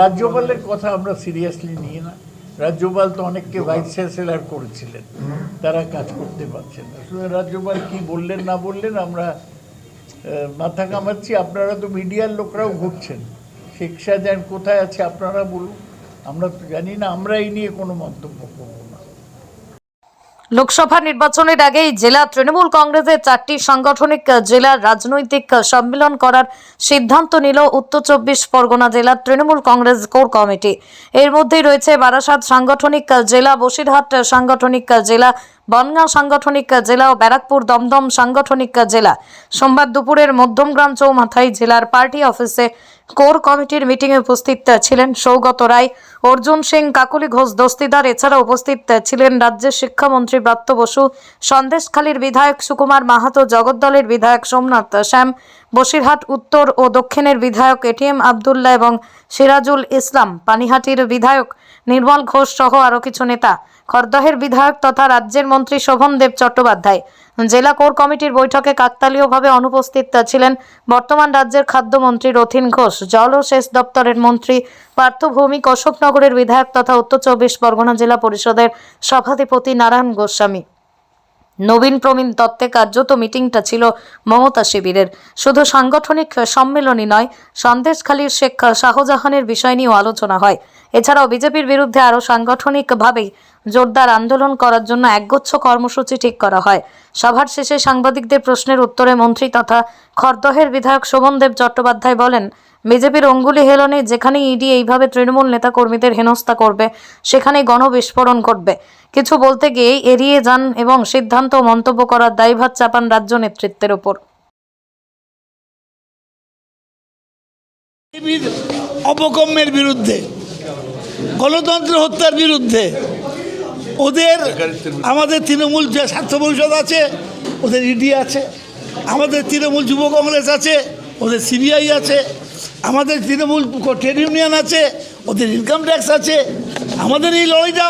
রাজ্যপালের কথা আমরা সিরিয়াসলি নিই না। রাজ্যপাল তো অনেককে ভাইস চ্যান্সেলার করেছিলেন। তারা কাজ করতে পারছেন না। রাজ্যপাল কি বললেন, না বললেন, আমরা মাথা কামাচ্ছি আপনারা তো মিডিয়ার লোকরাও ঘুরছেন। শেখ শাহজাহান কোথায় আছে, আপনারা বলুন। আমরা তো জানি না, আমরা এই নিয়ে কোনো মন্তব্য করব লোকসভা নির্বাচনের আগেই জেলা তৃণমূল কংগ্রেসের চারটি সাংগঠনিক জেলার রাজনৈতিক সম্মেলন করার সিদ্ধান্ত নিল উত্তর চব্বিশ পরগনা জেলার তৃণমূল কংগ্রেস কোর কমিটি। এর মধ্যেই রয়েছে বারাসাত সাংগঠনিক জেলা, বসিরহাট সাংগঠনিক জেলা, বনগাঁ সাংগঠনিক জেলা ও ব্যারাকপুর দমদম সাংগঠনিক জেলা। সোমবার দুপুরের মধ্যমগ্রাম চৌমাথায় জেলার পার্টি অফিসে কোর কমিটির মিটিংয়ে উপস্থিত ছিলেন সৌগত রায়, অর্জুন সিং, কাকুলি ঘোষ, দস্তিদার এছাড়া উপস্থিত ছিলেন রাজ্যের শিক্ষামন্ত্রী ব্রাত্য বসু, সন্দেশখালীর বিধায়ক সুকুমার মাহাতো, জগদ্দলের বিধায়ক সোমনাথ শ্যাম, বসিরহাট উত্তর ও দক্ষিণের বিধায়ক এটিএম আবদুল্লাহ এবং সিরাজুল ইসলাম, পানিহাটির বিধায়ক নির্মল ঘোষ সহ আরও কিছু নেতা খরদহের বিধায়ক তথা রাজ্যের মন্ত্রী শোভন দেব চট্টোপাধ্যায়। জেলা কোর কমিটির বৈঠকে কাকতালীয়ভাবে অনুপস্থিত ছিলেন বর্তমান রাজ্যের খাদ্যমন্ত্রী রথিন ঘোষ, জল ও সেচ দপ্তরের মন্ত্রী পার্থ ভৌমিক অশোকনগরের বিধায়ক তথা উত্তর চব্বিশ পরগনা জেলা পরিষদের সভাধিপতি নারায়ণ গোস্বামী। নবীন প্রবীণ তত্ত্বে কার্যত মিটিংটা ছিল মমতা শিবিরের। শুধু সাংগঠনিক সম্মেলনই নয়, সন্দেশখালীর শেখ শাহজাহানের বিষয় নিয়েও আলোচনা হয়। এছাড়াও বিজেপির বিরুদ্ধে আরও সাংগঠনিকভাবেই জোরদার আন্দোলন করার জন্য একগুচ্ছ কর্মসূচি ঠিক করা হয়। সভার শেষে সাংবাদিকদের প্রশ্নের উত্তরে মন্ত্রী তথা খরদহের বিধায়ক শোভনদেব চট্টোপাধ্যায় বলেন, বিজেপির অঙ্গুলি হেলনে যেখানে ইডি এইভাবে তৃণমূল নেতাকর্মীদের হেনস্থা করবে সেখানে গণবিস্ফোরণ ঘটবে। কিছু বলতে গিয়েই এড়িয়ে যান এবং সিদ্ধান্ত মন্তব্য করার দায়ভার চাপান রাজ্য নেতৃত্বের ওপর। অপকম্যের বিরুদ্ধে গণতন্ত্র হত্যার বিরুদ্ধে। ওদের আমাদের তৃণমূল যে স্বার্থ পরিষদ আছে ওদের ইডি আছে আমাদের তৃণমূল যুব কংগ্রেস আছে ওদের সিবিআই আছে আমাদের তৃণমূল ট্রেড ইউনিয়ন আছে ওদের ইনকাম ট্যাক্স আছে আমাদের এই লড়াইটা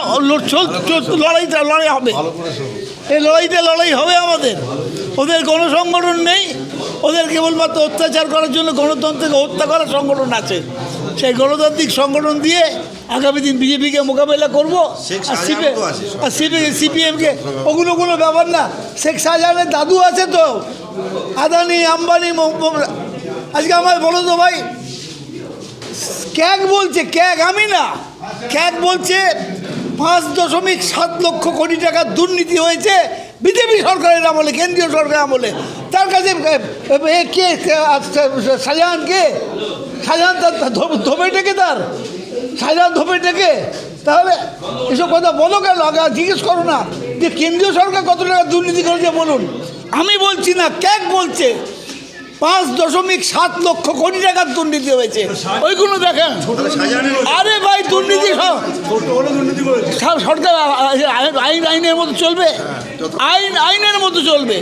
লড়াইটা লড়াই হবে। এই লড়াইটা লড়াই হবে আমাদের। ওদের কোনো সংগঠন নেই। ওদের কেবলমাত্র অত্যাচার করার জন্য গণতন্ত্রকে হত্যা করার সংগঠন আছে। সেই গণতান্ত্রিক সংগঠন দিয়ে আগামী দিন বিজেপিকে মোকাবেলা করব? আর শাহজাহান। সিপিএমকে ওগুলো কোনো ব্যাপার না। শেখ শাহজাহানের দাদু আছে তো। আদানি আম্বানি আজকে আমায় বলো তো ভাই ক্যাগ বলছে ক্যাগ আমি না। ক্যাগ বলছে পাঁচ দশমিক সাত লক্ষ কোটি টাকার দুর্নীতি হয়েছে বিজেপি সরকারের আমলে কেন্দ্রীয় সরকারের আমলে। তার কাছে এ, এ, কে কে- আচ্ছা, শাহজাহান কে শাহজাহান তার ধো- ধোপে টেকে তার? শাহজাহান ধোপে ডেকে তাহলে এসব কথা বলো কেন? আগে জিজ্ঞেস করো না। যে কেন্দ্রীয় সরকার কত টাকা দুর্নীতি করেছে বলুন। আমি বলছি না ক্যাক বলছে। পাঁচ দশমিক সাত লক্ষ কোটি টাকার দুর্নীতি হয়েছে। ওইগুলো দেখেন। আরে ভাই দুর্নীতি সব সব সরকার আইন আইনের মতো চলবে। আইন আইনের মতো চলবে।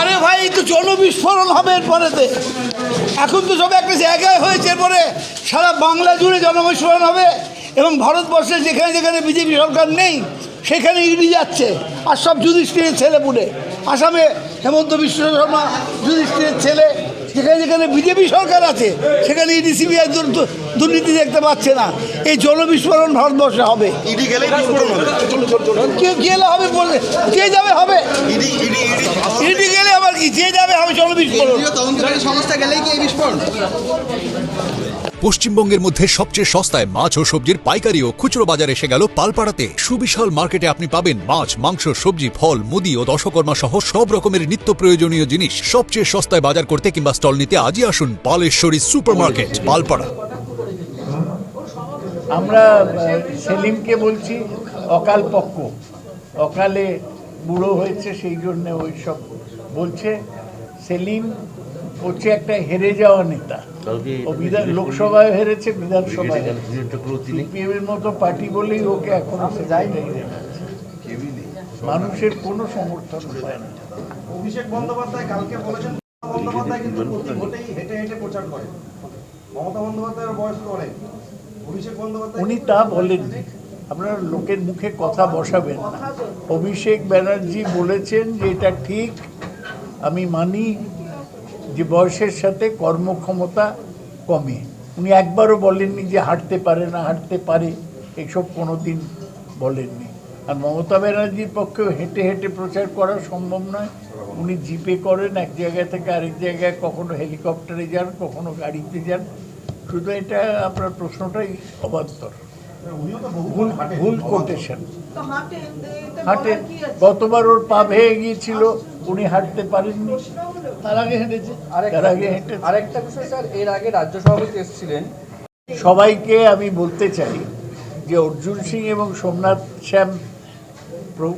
আরে ভাই তো জনবিস্ফোরণ হবে এরপরেতে। এখন তো সব একটা জায়গায় হয়েছে এরপরে। সারা বাংলা জুড়ে জনবিস্ফোরণ হবে। এবং ভারতবর্ষে যেখানে যেখানে বিজেপি সরকার নেই সেখানে ইডি যাচ্ছে। আর সব যুধিষ্ঠিরের ছেলে পুলে আসামে হেমন্ত বিশ্ব শর্মা যুধিষ্ঠিরের ছেলে যেখানে যেখানে বিজেপি সরকার আছে সেখানে ইডি সিবিআই দুর্নীতি দেখতে পাচ্ছে না। এই জনবিস্ফোরণ ভারতবর্ষে হবে। ইডি কে গেলে হবে বলে যে যাবে হবে। ইডি গেলে আবার কি? যে যাবে হবে জনবিস্ফোরণ। সংস্থা গেলেই কি এই বিস্ফোরণ? পশ্চিমবঙ্গের মধ্যে সবচেয়ে সস্তায় মাছ ও সবজির পাইকারি ও খুচরো বাজার এসে গেল পালপাড়াতে। সুবিশাল মার্কেটে আপনি পাবেন মাছ, মাংস, সবজি, ফল, মুদি ও দশকর্মা সহ সব রকমের নিত্য প্রয়োজনীয় জিনিস। সবচেয়ে সস্তায় বাজার করতে কিংবা স্টল নিতে আজই আসুন পালেশ্বরী সুপার মার্কেট পালপাড়া। আমরা সেলিমকে বলছি, অকাল পক্ষ অকালে বুড়ো হয়েছে, সেই জন্য ওই সব বলছে। সেলিম হচ্ছে একটা হেরে যাওয়া নেতা। লোকসভায় হেরেছে বিধানসভায় সিপিএম মতো পার্টি বলেই ওকে এখনও মানুষের কোনো সমর্থন পায় না। অভিষেক বন্দ্যোপাধ্যায় কালকে বলেছেন বন্দ্যোপাধ্যায় কিন্তু প্রতি ভোটেই হেঁটে হেঁটে প্রচার করেন মমতা বন্দ্যোপাধ্যায়ের বয়স অনেক। অভিষেক বন্দ্যোপাধ্যায় উনি তা বলেননি। আপনারা লোকের মুখে কথা বসাবেন না। অভিষেক ব্যানার্জি বলেছেন যে এটা ঠিক আমি মানি যে বয়সের সাথে কর্মক্ষমতা কমে। উনি একবারও বলেননি যে হাঁটতে পারে না হাঁটতে পারে। এসব কোনো দিন বলেননি। আর মমতা ব্যানার্জির পক্ষেও হেঁটে হেঁটে প্রচার করা সম্ভব নয়। উনি জিপে করেন এক জায়গা থেকে আরেক জায়গায় কখনো হেলিকপ্টারে যান কখনো গাড়িতে যান। শুধু এটা আপনার প্রশ্নটাই অবান্তর। ভুল ভুল কোটেশন হাঁটে গতবার ওর পা ভেঙে গিয়েছিল। উনি হাঁটতে পারেননি। তার আগে হেঁটেছে। তার আগে হেঁটে আরেকটা বিষয় স্যার এর আগে রাজ্য সভাপতি এসেছিলেন। সবাইকে আমি বলতে চাই যে অর্জুন সিং এবং সোমনাথ শ্যাম প্র-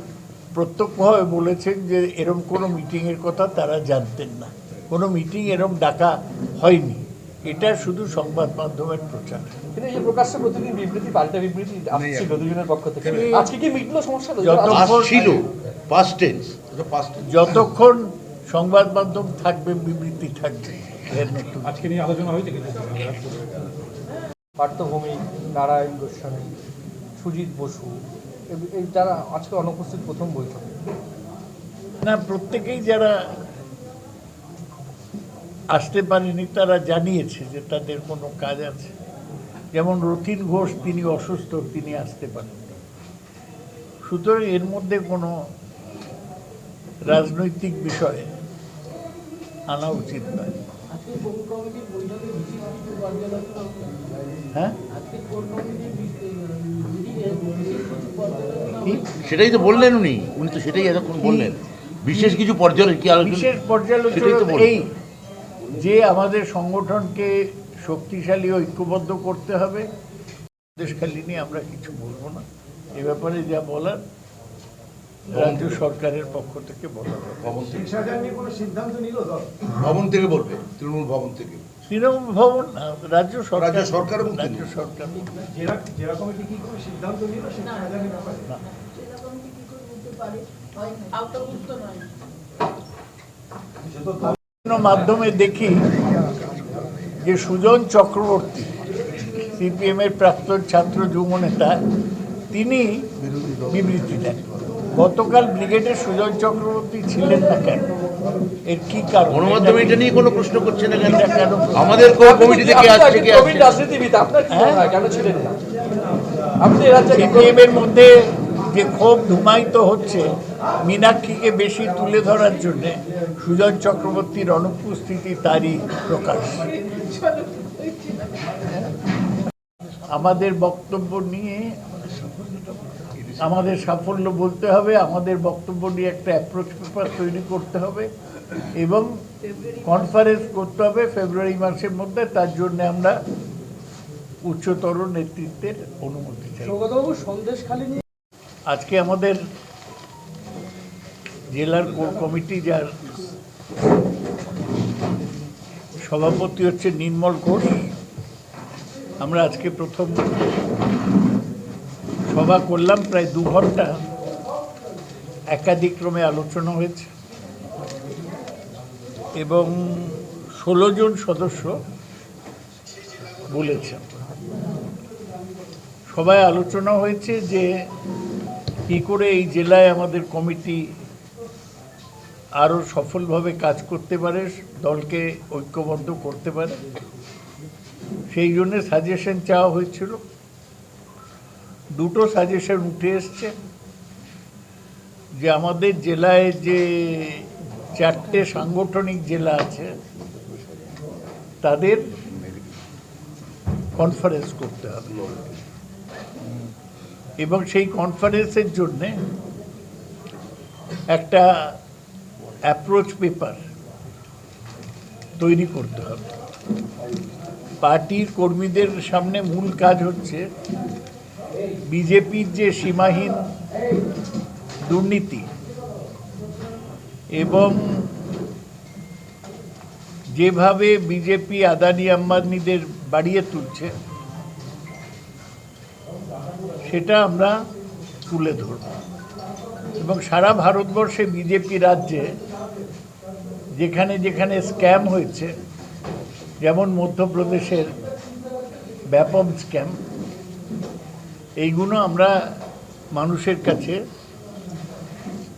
প্রত্যক্ষভাবে বলেছেন যে এরম কোনো মিটিংয়ের কথা তারা জানতেন না। কোনো মিটিং এরম ডাকা হয়নি। এটা শুধু সংবাদ মাধ্যমের প্রচার। প্রকাশ্যে প্রতিদিন বিবৃতি পাল্টা বিবৃতি আসছিল দুজনের পক্ষ থেকে। আজকে কি মিটলো সমস্যা? ছিল পাস্ট টেন্স যতক্ষণ সংবাদ মাধ্যম থাকবে বিবৃতি থাকবে এর নতুন পার্থভূমি নারায়ণ গোস্বামী সুজিত বসু এই যারা আজকে অনুপস্থিত প্রথম বৈঠক। না প্রত্যেকেই যারা আসতে পারেনি তারা জানিয়েছে যে তাদের কোনো কাজ আছে। যেমন রথিন ঘোষ তিনি অসুস্থ তিনি আসতে পারেন সুতরাং এর মধ্যে কোনো রাজনৈতিক বিষয়ে আনা উচিত নয়। হ্যাঁ? সেটাই তো বললেন উনি। উনি তো সেটাই এতক্ষণ বললেন। বিশেষ কিছু পর্যালোচনা কি আলোচনা? বিশেষ পর্যালোচনা এই যে আমাদের সংগঠনকে শক্তিশালী ঐক্যবদ্ধ করতে হবে দেশখালি নিয়ে আমরা কিছু বলব না। এ ব্যাপারে যা বলার রাজ্য সরকারের পক্ষ থেকে বলা ভবন থেকে। শেষাচার নিয়ে কোনো সিদ্ধান্ত নিল দল? ভবন থেকে বলবে তৃণমূল ভবন থেকে। তৃণমূল ভবন রাজ্য সরকার রাজ্য সরকার। এবং রাজ্য সরকার। মাধ্যমে দেখি যে সুজন চক্রবর্তী সিপিএম এর প্রাক্তন ছাত্র যুব নেতা তিনি বিবৃতি দেন। গতকাল ব্রিগেডের সুজন চক্রবর্তী ছিলেন না কেন? এর কি কারণ? গণমাধ্যমে এটা নিয়ে কোনো প্রশ্ন করছে না কেন? আমাদের কোর কমিটি থেকে আসছে কে আসছে রাজনীতিবিদ আপনার কি হ্যাঁ? মনে হয়? কেন ছিলেন না? আপনি এর মধ্যে যে ক্ষোভ ধুমায়িত হচ্ছে মীনাক্ষীকে বেশি তুলে ধরার জন্যে সুজন চক্রবর্তীর অনুপস্থিতি তারই প্রকাশ। আমাদের বক্তব্য নিয়ে আমাদের সাফল্য বলতে হবে আমাদের বক্তব্য নিয়ে একটা অ্যাপ্রোচ পেপার তৈরি করতে হবে এবং কনফারেন্স করতে হবে ফেব্রুয়ারি মাসের মধ্যে তার জন্য আমরা উচ্চতর নেতৃত্বের অনুমতি চাই। আজকে আমাদের জেলার কোর কমিটি যার সভাপতি হচ্ছে নির্মল ঘোষ আমরা আজকে প্রথম সভা করলাম, প্রায় দু ঘণ্টা একাধিক ক্রমে আলোচনা হয়েছে। এবং ষোলো জন সদস্য বলেছেন সবাই আলোচনা হয়েছে যে, কী করে এই জেলায় আমাদের কমিটি আরও সফলভাবে কাজ করতে পারে, দলকে ঐক্যবদ্ধ করতে পারে। সেই জন্য সাজেশন চাওয়া হয়েছিল। দুটো সাজেশন উঠে এসছে যে আমাদের জেলায় যে চারটে সাংগঠনিক জেলা আছে, তাদের কনফারেন্স করতে হবে। এবং সেই কনফারেন্সের জন্যে একটা অ্যাপ্রোচ পেপার তৈরি করতে হবে। পার্টির কর্মীদের সামনে মূল কাজ হচ্ছে বিজেপির যে সীমাহীন দুর্নীতি এবং যেভাবে বিজেপি আদানি আম্বানিদের বাড়িয়ে তুলছে, সেটা আমরা তুলে ধরব। এবং সারা ভারতবর্ষে বিজেপি রাজ্যে যেখানে যেখানে স্ক্যাম হয়েছে, যেমন মধ্যপ্রদেশের ব্যাপক স্ক্যাম এইগুলো আমরা মানুষের কাছে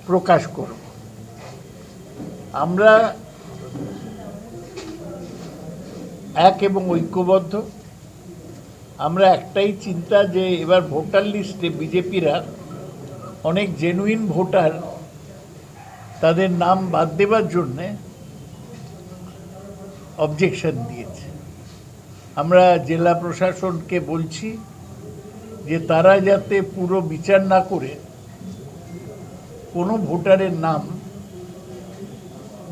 প্রকাশ করব। আমরা এক এবং ঐক্যবদ্ধ। আমরা একটাই চিন্তা যে এবার ভোটার লিস্টে বিজেপিরা অনেক জেনুইন ভোটার তাদের নাম বাদ দেবার জন্যে অবজেকশন দিয়েছে। আমরা জেলা প্রশাসনকে বলছি যে তারা যাতে পুরো বিচার না করে, কোনো ভোটারের নাম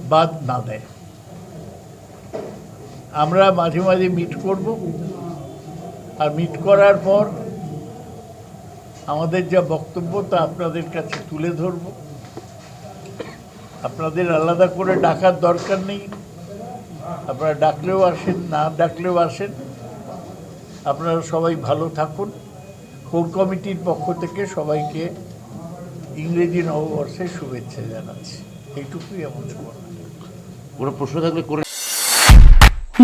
বাদ না দেয়। আমরা মাঝে মাঝে মিট করব। আর মিট করার পর আমাদের যা বক্তব্য তা আপনাদের কাছে তুলে ধরব। আপনাদের আলাদা করে ডাকার দরকার নেই। আপনারা ডাকলেও আসেন, না ডাকলেও আসেন। আপনারা সবাই ভালো থাকুন। কোর কমিটির পক্ষ থেকে সবাইকে ইংরেজি নববর্ষের শুভেচ্ছা জানাচ্ছি। এইটুকুই আমাদের বলা কোনো প্রশ্ন থাকলে করে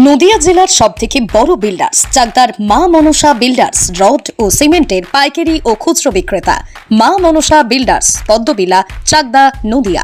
নদিয়া জেলার সব থেকে বড় বিল্ডার্স চাকদার মা মনসা বিল্ডার্স রড ও সিমেন্টের পাইকারি ও খুচরো বিক্রেতা। মা মনসা বিল্ডার্স পদ্মবিলা চাকদা নদিয়া।